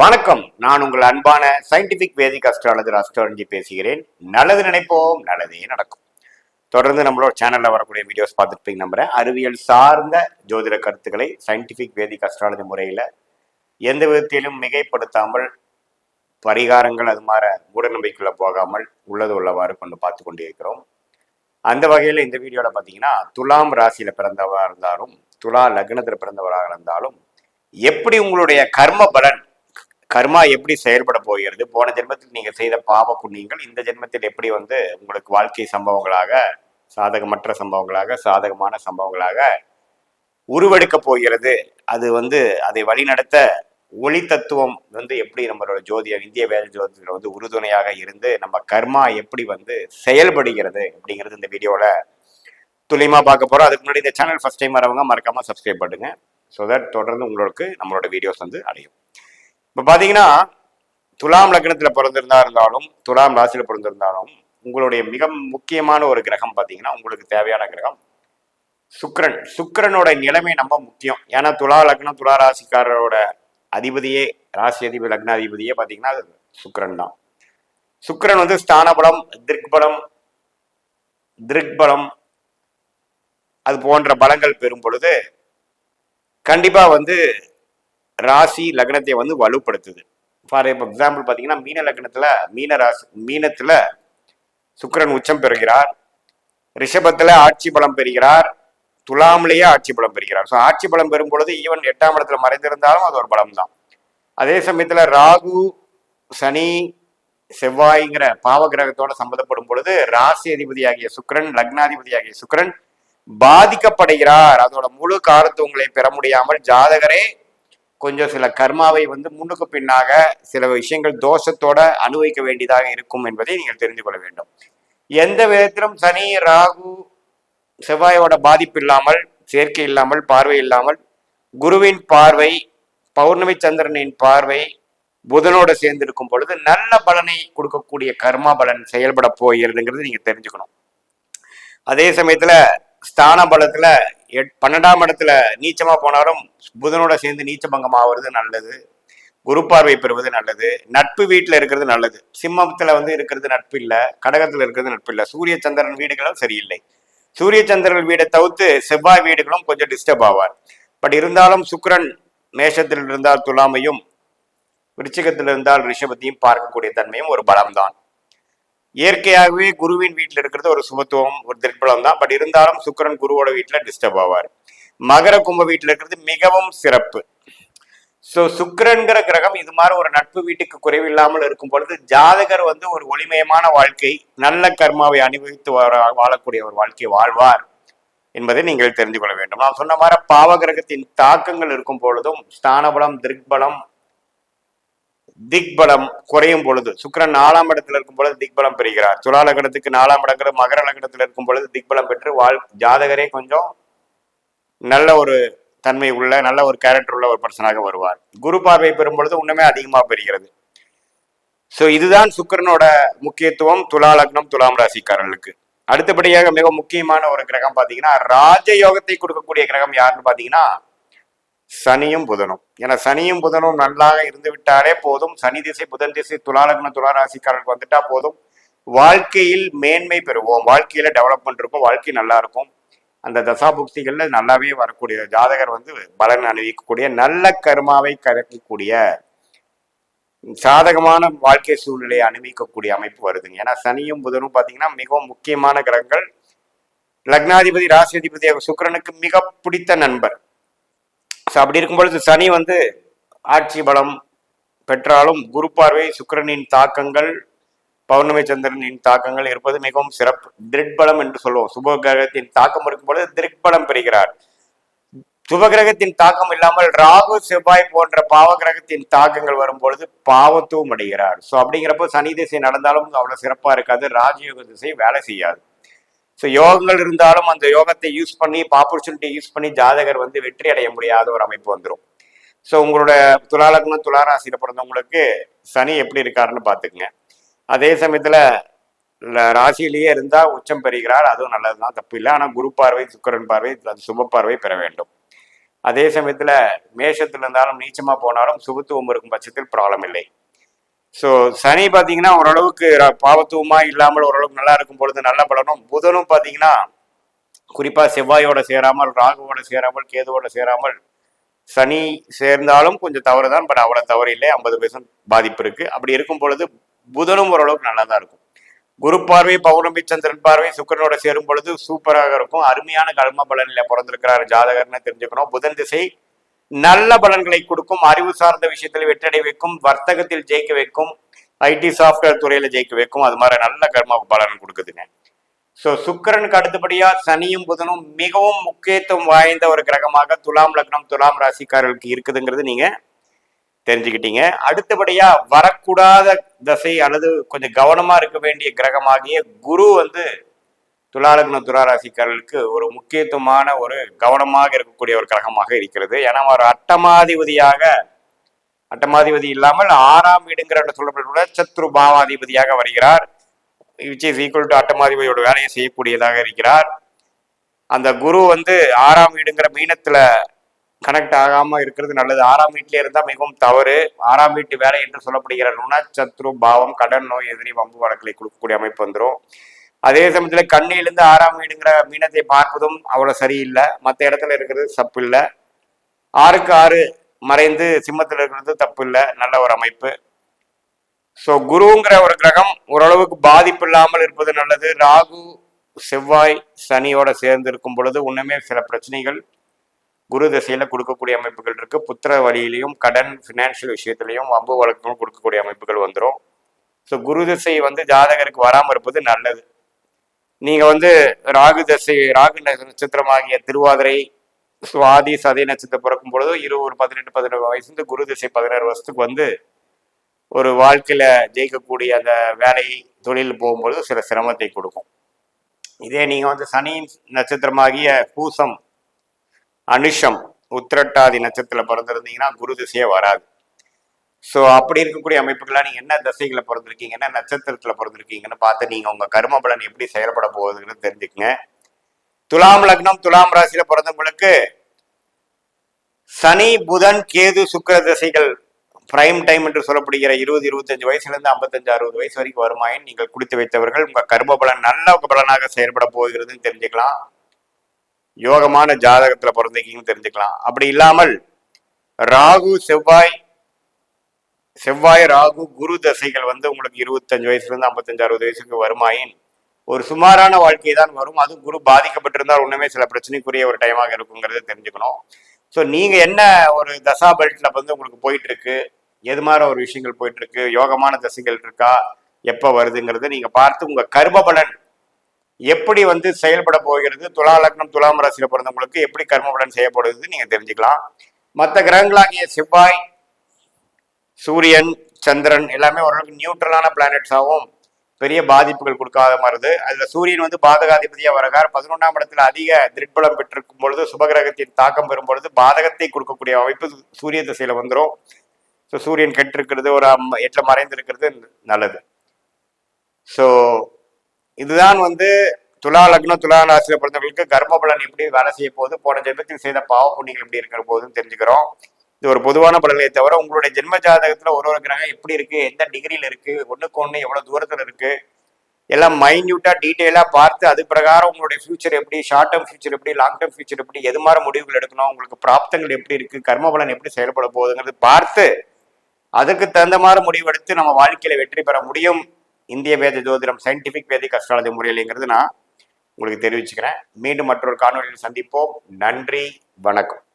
வணக்கம். நான் உங்கள் அன்பான சயின்டிபிக் வேதிக் அஸ்ட்ராலஜர் அஸ்ட்ராலஜி பேசுகிறேன். நல்லது நினைப்போம் நல்லதே நடக்கும். தொடர்ந்து நம்மளோட சேனல்ல வரக்கூடிய வீடியோஸ் பார்த்துருப்பீங்க நம்புறேன். அறிவியல் சார்ந்த ஜோதிட கருத்துக்களை சயின்டிபிக் வேதிக் அஸ்ட்ராலஜி முறையில எந்த விதத்திலும் மிகைப்படுத்தாமல் பரிகாரங்கள் அது மாதிரி மூடநம்பிக்கைக்குள்ள போகாமல் உள்ளது உள்ளவாறு கொண்டு பார்த்து கொண்டிருக்கிறோம் அந்த வகையில் இந்த வீடியோவில் பார்த்தீங்கன்னா துலாம் ராசியில் பிறந்தவராக இருந்தாலும் துலா லக்னத்தில் பிறந்தவராக இருந்தாலும் எப்படி உங்களுடைய கர்ம பலன் கர்மா எப்படி செயல்பட போகிறது? போன ஜென்மத்தில் நீங்க செய்த பாவ புண்ணியங்கள் இந்த ஜென்மத்தில் எப்படி வந்து உங்களுக்கு வாழ்க்கை சம்பவங்களாக சாதகமற்ற சம்பவங்களாக சாதகமான சம்பவங்களாக உருவெடுக்க போகிறது? அது வந்து அதை வழிநடத்த ஒளி தத்துவம் வந்து எப்படி நம்மளோட ஜோதியம் இந்திய வேலை ஜோதிடத்தில் வந்து உறுதுணையாக இருந்து நம்ம கர்மா எப்படி வந்து செயல்படுகிறது அப்படிங்கிறது இந்த வீடியோவில் துல்லியமாக பார்க்க போகிறோம் அதுக்கு முன்னாடி இந்த சேனல் ஃபஸ்ட் டைம் வரவங்க மறக்காமல் சப்ஸ்கிரைப் பண்ணுங்கள் ஸோ தட் தொடர்ந்து உங்களுக்கு நம்மளோட வீடியோஸ் வந்து அடையும். இப்போ பார்த்தீங்கன்னா துலாம் லக்னத்தில் பிறந்திருந்தா இருந்தாலும் துலாம் ராசியில் பிறந்திருந்தாலும் உங்களுடைய மிக முக்கியமான ஒரு கிரகம் பார்த்தீங்கன்னா உங்களுக்கு தேவையான கிரகம் சுக்கரன். சுக்கரனோட நிலைமை ரொம்ப முக்கியம். ஏன்னா துலா லக்னம் துலா ராசிக்காரரோட அதிபதியே ராசி அதிபதி லக்னாதிபதியே பார்த்தீங்கன்னா அது சுக்கிரன் தான். சுக்கிரன் வந்து ஸ்தானபலம் திருக்பலம் திருக்பலம் அது போன்ற பலங்கள் பெறும் பொழுது கண்டிப்பாக வந்து ராசி லக்னத்தை வந்து வலுப்படுத்துது. ஃபார் எக்ஸாம்பிள் பார்த்தீங்கன்னா மீன லக்னத்துல மீன ராசி மீனத்துல சுக்கிரன் உச்சம் பெறுகிறார். ரிஷபத்துல ஆட்சி பலம் பெறுகிறார். துலாமிலேயே ஆட்சி பலம் பெறுகிறார். ஸோ ஆட்சி பலம் பெறும் பொழுது ஈவன் எட்டாம் இடத்துல மறைந்திருந்தாலும் அது ஒரு பலம் தான் அதே சமயத்துல ராகு சனி செவ்வாய்ங்கிற பாவ கிரகத்தோட சம்மந்தப்படும் பொழுது ராசி அதிபதியாகிய சுக்கரன் லக்னாதிபதியாகிய சுக்கிரன் பாதிக்கப்படுகிறார். அதோட முழு காரத்துவங்களை பெற முடியாமல் ஜாதகரே கொஞ்சம் சில கர்மாவை வந்து முன்னுக்கு பின்னாக சில விஷயங்கள் தோஷத்தோட அனுபவிக்க வேண்டியதாக இருக்கும் என்பதை நீங்கள் தெரிந்து கொள்ள வேண்டும். எந்த விதத்திலும் சனி ராகு செவ்வாயோட பாதிப்பு இல்லாமல் சேர்க்கை இல்லாமல் பார்வை இல்லாமல் குருவின் பார்வை பௌர்ணமி சந்திரனின் பார்வை புதனோட சேர்ந்து இருக்கும் பொழுது நல்ல பலனை கொடுக்கக்கூடிய கர்மா பலன் செயல்பட போகிறதுங்கிறது நீங்க தெரிஞ்சுக்கணும். அதே சமயத்துல ஸ்தான பலத்துல பன்னெண்டாம் இடத்துல நீச்சமா போனாலும் புதனோட சேர்ந்து நீச்சபங்கம் ஆவது நல்லது. குரு பார்வை பெறுவது நல்லது. நட்பு வீட்டுல இருக்கிறது நல்லது. சிம்மத்துல வந்து இருக்கிறது நட்பு இல்லை. கடகத்தில் இருக்கிறது நட்பு இல்லை. சூரிய சந்திரன் வீடுகளும் சரியில்லை. சூரிய சந்திரன் வீடை தவிர்த்து செவ்வாய் வீடுகளும் கொஞ்சம் டிஸ்டர்ப் ஆவார். பட் இருந்தாலும் சுக்கரன் மேஷத்தில் இருந்தால் துலாமையும் விருச்சிகத்தில் இருந்தால் ரிஷபத்தையும் பார்க்கக்கூடிய தன்மையும் ஒரு பலம்தான். இயற்கையாகவே குருவின் வீட்டில் இருக்கிறது ஒரு சுபத்துவம் ஒரு திருப்பலம் தான். பட் இருந்தாலும் சுக்கிரன் குருவோட வீட்டில் டிஸ்டர்ப் ஆவார். மகர கும்ப வீட்டில் இருக்கிறது மிகவும் சிறப்பு. ஸோ சுக்கிரன்கிற கிரகம் இது மாதிரி ஒரு நட்பு வீட்டுக்கு குறைவில்லாமல் இருக்கும் பொழுது ஜாதகர் வந்து ஒரு ஒளிமயமான வாழ்க்கை நல்ல கர்மாவை அனுபவித்து வர வாழக்கூடிய ஒரு வாழ்க்கையை வாழ்வார் என்பதை நீங்கள் தெரிந்து கொள்ள வேண்டும். நான் சொன்ன மாதிரி பாவ கிரகத்தின் தாக்கங்கள் இருக்கும் பொழுதும் ஸ்தானபலம் திருக்பலம் திக்பலம் குறையும் பொழுது சுக்கரன் நாலாம் இடத்துல இருக்கும் பொழுது திக்பலம் பெறுகிறார். துலா லக்னத்துக்கு நாலாம் இடங்கிற மகர லக்னத்துல இருக்கும் பொழுது திக்பலம் பெற்று வாழ் ஜாதகரே கொஞ்சம் நல்ல ஒரு தன்மை உள்ள நல்ல ஒரு கேரக்டர் உள்ள ஒரு பர்சனாக வருவார். குரு பார்வை பெறும் பொழுது இன்னுமே அதிகமாக பெறுகிறது. ஸோ இதுதான் சுக்கரனோட முக்கியத்துவம் துலா லக்னம் துலாம் ராசிக்காரர்களுக்கு. அடுத்தபடியாக மிக முக்கியமான ஒரு கிரகம் பார்த்தீங்கன்னா ராஜயோகத்தை கொடுக்கக்கூடிய கிரகம் யாருன்னு பார்த்தீங்கன்னா சனியும் புதனும். ஏன்னா சனியும் புதனும் நல்லாக இருந்து விட்டாலே போதும். சனி திசை புதன் திசை துலாலக்ன துளாராசிக்காரர்களுக்கு வந்துட்டா போதும். வாழ்க்கையில் மேன்மை பெறுவோம். வாழ்க்கையில டெவலப்மெண்ட் இருக்கும். வாழ்க்கை நல்லா இருக்கும். அந்த தசாபுக்திகள்ல நல்லாவே வரக்கூடிய ஜாதகர் வந்து பலன் அணிவிக்கக்கூடிய நல்ல கர்மாவை கறக்கக்கூடிய சாதகமான வாழ்க்கை சூழ்நிலையை அனுபவிக்கக்கூடிய அமைப்பு வருதுங்க. ஏன்னா சனியும் புதனும் பார்த்தீங்கன்னா மிகவும் முக்கியமான கிரகங்கள். லக்னாதிபதி ராசியாதிபதி சுக்கிரனுக்கு மிக பிடித்த நண்பர். ஸோ அப்படி இருக்கும் பொழுது சனி வந்து ஆட்சி பலம் பெற்றாலும் குரு பார்வை சுக்கிரனின் தாக்கங்கள் பௌர்ணமி சந்திரனின் தாக்கங்கள் இருப்பது மிகவும் சிறப்பு. திருட்பலம் என்று சொல்லுவோம். சுப கிரகத்தின் தாக்கம் இருக்கும் பொழுது திருட்பலம் பெறுகிறார் சுபகிரகத்தின் தாக்கம் இல்லாமல் ராகு செவ்வாய் போன்ற பாவ கிரகத்தின் தாக்கங்கள் வரும்பொழுது பாவத்துவம் அடைகிறார். ஸோ அப்படிங்கிறப்போ சனி திசை நடந்தாலும் அவ்வளோ சிறப்பாக இருக்காது. ராஜயோக திசை வேலை செய்யாது. ஸோ யோகங்கள் இருந்தாலும் அந்த யோகத்தை யூஸ் பண்ணி ஆப்பர்ச்சுனிட்டி யூஸ் பண்ணி ஜாதகர் வந்து வெற்றி அடைய முடியாத ஒரு அமைப்பு வந்துடும் ஸோ உங்களோட துலாலக்னம் துளாராசியில் பிறந்தவங்களுக்கு சனி எப்படி இருக்காருன்னு பார்த்துக்குங்க அதே சமயத்தில் ராசியிலேயே இருந்தால் உச்சம் பெறுகிறார் அதுவும் நல்லதுதான் தப்பு இல்லை. ஆனால் குரு பார்வை சுக்கரன் பார்வை அது சுப பார்வை பெற வேண்டும். அதே சமயத்தில் மேஷத்தில் இருந்தாலும் நீச்சமாக போனாலும் சுபத்துவம் இருக்கும் பட்சத்தில் ப்ராப்ளம் இல்லை. ஸோ சனி பார்த்தீங்கன்னா ஓரளவுக்கு பாவத்துவமா இல்லாமல் ஓரளவுக்கு நல்லா இருக்கும் பொழுது நல்ல பலனும் புதனும் பார்த்தீங்கன்னா குறிப்பாக செவ்வாயோட சேராமல் ராகுவோட சேராமல் கேதுவோட சேராமல் சனி சேர்ந்தாலும் கொஞ்சம் தவறு தான் பட் அவ்வளோ தவறு இல்லை. ஐம்பது பெர்சன்ட் பாதிப்பு இருக்குது அப்படி இருக்கும் பொழுது புதனும் ஓரளவுக்கு நல்லா தான் இருக்கும். குரு பார்வை பௌர்ணமி சந்திரன் பார்வை சுக்கிரனோட சேரும் பொழுது சூப்பராக இருக்கும். அருமையான கர்ம பலனில் பிறந்திருக்கிறார் ஜாதகர்னு தெரிஞ்சுக்கணும். புதன் திசை நல்ல பலன்களை கொடுக்கும் அறிவு சார்ந்த விஷயத்தில் வெற்றடை வைக்கும் வர்த்தகத்தில் ஜெயிக்க வைக்கும் ஐடி சாஃப்ட்வேர் துறையில ஜெயிக்க வைக்கும். அது மாதிரி நல்ல கர்ம பலன் கொடுக்குதுங்க. ஸோ சுக்கிரனுக்கு அடுத்தபடியா சனியும் புதனும் மிகவும் முக்கியத்துவம் வாய்ந்த ஒரு கிரகமாக துலாம் லக்னம் துலாம் ராசிக்காரர்களுக்கு இருக்குதுங்கிறது நீங்க தெரிஞ்சுக்கிட்டீங்க. அடுத்தபடியா வரக்கூடாத தசை அல்லது கொஞ்சம் கவனமா இருக்க வேண்டிய கிரகமாகிய குரு வந்து துலாலக்ன துளாராசிக்காரர்களுக்கு ஒரு முக்கியத்துவமான ஒரு கவனமாக இருக்கக்கூடிய ஒரு கிரகமாக இருக்கிறது. ஏன்னா ஒரு அட்டமாதிபதியாக அட்டமாதிபதி இல்லாமல் ஆறாம் வீடுங்கிற சொல்லப்பட்டுள்ள சத்ரு பாவாதிபதியாக வருகிறார். விச் இஸ் ஈக்குவல் டு அட்டமாதிபதியோட வேலையை செய்யக்கூடியதாக இருக்கிறார். அந்த குரு வந்து ஆறாம் வீடுங்கிற மீனத்துல கனெக்ட் ஆகாம இருக்கிறது நல்லது. ஆறாம் வீட்டிலே இருந்தால் மிகவும் தவறு. ஆறாம் வீட்டு வேலை என்று சொல்லப்படுகிற நுணச்சத்ரு பாவம் கடன் நோய் எதிரி வம்பு வழக்கலை கொடுக்கக்கூடிய அமைப்பு வந்துடும் அதே சமயத்துல கண்ணிலிருந்து ஆறாம் வீடுங்கிற மீனத்தை பார்ப்பதும் அவ்வளவு சரியில்லை. மற்ற இடத்துல இருக்கிறது தப்பு இல்லை ஆறுக்கு ஆறு மறைந்து சிம்மத்தில் இருக்கிறது தப்பு இல்லை நல்ல ஒரு அமைப்பு. ஸோ குருங்கிற ஒரு கிரகம் ஓரளவுக்கு பாதிப்பு இல்லாமல் இருப்பது நல்லது. ராகு செவ்வாய் சனியோட சேர்ந்து இருக்கும் பொழுது இன்னுமே சில பிரச்சனைகள் குரு திசையில கொடுக்கக்கூடிய அமைப்புகள் இருக்கு. புத்திர வழியிலையும் கடன் ஃபினான்ஷியல் விஷயத்திலையும் வம்பு வழக்குகளும் கொடுக்கக்கூடிய அமைப்புகள் வந்துடும் ஸோ குரு திசை வந்து ஜாதகருக்கு வராமல் இருப்பது நல்லது. நீங்க வந்து ராகு தசை ராகு நட்சத்திரமாகிய திருவாதிரை சுவாதி சதை நட்சத்திரம் பிறக்கும் பொழுது இரு ஒரு பதினெட்டு பதினேழு வயசு குரு திசை பதினாறு வருஷத்துக்கு வந்து ஒரு வாழ்க்கையில ஜெயிக்கக்கூடிய அந்த வேலை தொழில் போகும்பொழுது சில சிரமத்தை கொடுக்கும். இதே நீங்க வந்து சனி நட்சத்திரமாகிய பூசம் அனுஷம் உத்திரட்டாதி நட்சத்திரத்துல பிறந்திருந்தீங்கன்னா குரு திசையே வராது. ஸோ அப்படி இருக்கக்கூடிய அமைப்புகளாக நீங்கள் என்ன தசைகளை பிறந்திருக்கீங்க என்ன நட்சத்திரத்தில் பிறந்திருக்கீங்கன்னு பார்த்து நீங்கள் உங்கள் கர்ம பலன் எப்படி செயல்பட போகுதுன்னு தெரிஞ்சுக்கங்க. துலாம் லக்னம் துலாம் ராசியில் பிறந்தவங்களுக்கு சனி புதன் கேது சுக்கர தசைகள் பிரைம் டைம் என்று சொல்லப்படுகிற இருபது இருபத்தஞ்சு வயசுலேருந்து ஐம்பத்தஞ்சு அறுபது வயசு வரைக்கும் வருமாயின் நீங்கள் குடித்து வைத்தவர்கள் உங்கள் கர்ம பலன் நல்ல பலனாக செயல்பட போகிறதுன்னு தெரிஞ்சுக்கலாம். யோகமான ஜாதகத்தில் பிறந்திருக்கீங்கன்னு தெரிஞ்சுக்கலாம். அப்படி இல்லாமல் ராகு செவ்வாய் செவ்வாய் ராகு குரு தசைகள் வந்து உங்களுக்கு இருபத்தஞ்சு வயசுலேருந்து ஐம்பத்தஞ்சு அறுபது வயசுக்கு வருமாயின் ஒரு சுமாரான வாழ்க்கை தான் வரும். அதுவும் குரு பாதிக்கப்பட்டிருந்தால் ஒன்றுமே சில பிரச்சனைக்குரிய ஒரு டைமாக இருக்குங்கிறத தெரிஞ்சுக்கணும். ஸோ நீங்கள் என்ன ஒரு தசா பெல்ட்டில் வந்து உங்களுக்கு போயிட்டுருக்கு? எது மாதிரி ஒரு விஷயங்கள் போயிட்டுருக்கு? யோகமான தசைகள் இருக்கா? எப்போ வருதுங்கிறத நீங்கள் பார்த்து உங்கள் கர்ம பலன் எப்படி வந்து செயல்பட போகிறது? துலா லக்னம் துலாம் ராசியில் பிறந்தவங்களுக்கு எப்படி கர்ம பலன் செய்யப்படுது நீங்கள் தெரிஞ்சுக்கலாம். மற்ற கிரகங்களாகிய செவ்வாய் சூரியன் சந்திரன் எல்லாமே ஓரளவுக்கு நியூட்ரலான பிளானட்ஸாகவும் பெரிய பாதிப்புகள் கொடுக்காத மாறுது அதுல சூரியன் வந்து பாதகாதிபதியா வரகார் பதினொன்றாம் இடத்துல அதிக திருட்பலம் பெற்றிருக்கும் பொழுது சுபகிரகத்தின் தாக்கம் பெறும் பொழுது பாதகத்தை கொடுக்கக்கூடிய அமைப்பு சூரிய திசையில் வந்துடும் ஸோ சூரியன் கெட்டிருக்கிறது ஒரு அம்- எட்டுல மறைந்திருக்கிறது நல்லது. ஸோ இதுதான் வந்து துலா லக்னம் துலா ராசியில் பிறந்தவர்களுக்கு கர்ம பலன் எப்படி வேலை செய்ய போகுது போன ஜெபத்தில் செய்த பாவ புண்ணியங்கள் எப்படி இருக்கிற போதுன்னு தெரிஞ்சுக்கிறோம். இது ஒரு பொதுவான பலனை தவிர உங்களுடைய ஜென்ம ஜாதகத்துல ஒரு ஒரு கிரகம் எப்படி இருக்கு எந்த டிகிரியில இருக்கு ஒண்ணுக்கு ஒண்ணு எவ்வளவு தூரத்துல இருக்கு எல்லாம் மைன்யூட்டா டீட்டெயிலா பார்த்து அது பிரகாரம் உங்களுடைய ஃபியூச்சர் எப்படி ஷார்ட் டேர்ம் ஃபியூச்சர் எப்படி லாங் டேர்ம் ஃபியூச்சர் எப்படி எது மாதிரி முடிவுகள் எடுக்கணும் உங்களுக்கு பிராப்தங்கள் எப்படி இருக்கு கர்ம பலன் எப்படி செயல்பட போகுதுங்கிறது பார்த்து அதுக்கு தகுந்த மாதிரி முடிவெடுத்து நம்ம வாழ்க்கையில வெற்றி பெற முடியும். இந்திய வேத ஜோதிடம் சயின்டிபிக் வேதிக் அஸ்ட்ராலஜி முறையில்ங்கிறது நான் உங்களுக்கு தெரிவிச்சுக்கிறேன். மீண்டும் மற்றொரு காணொலியில் சந்திப்போம். நன்றி வணக்கம்.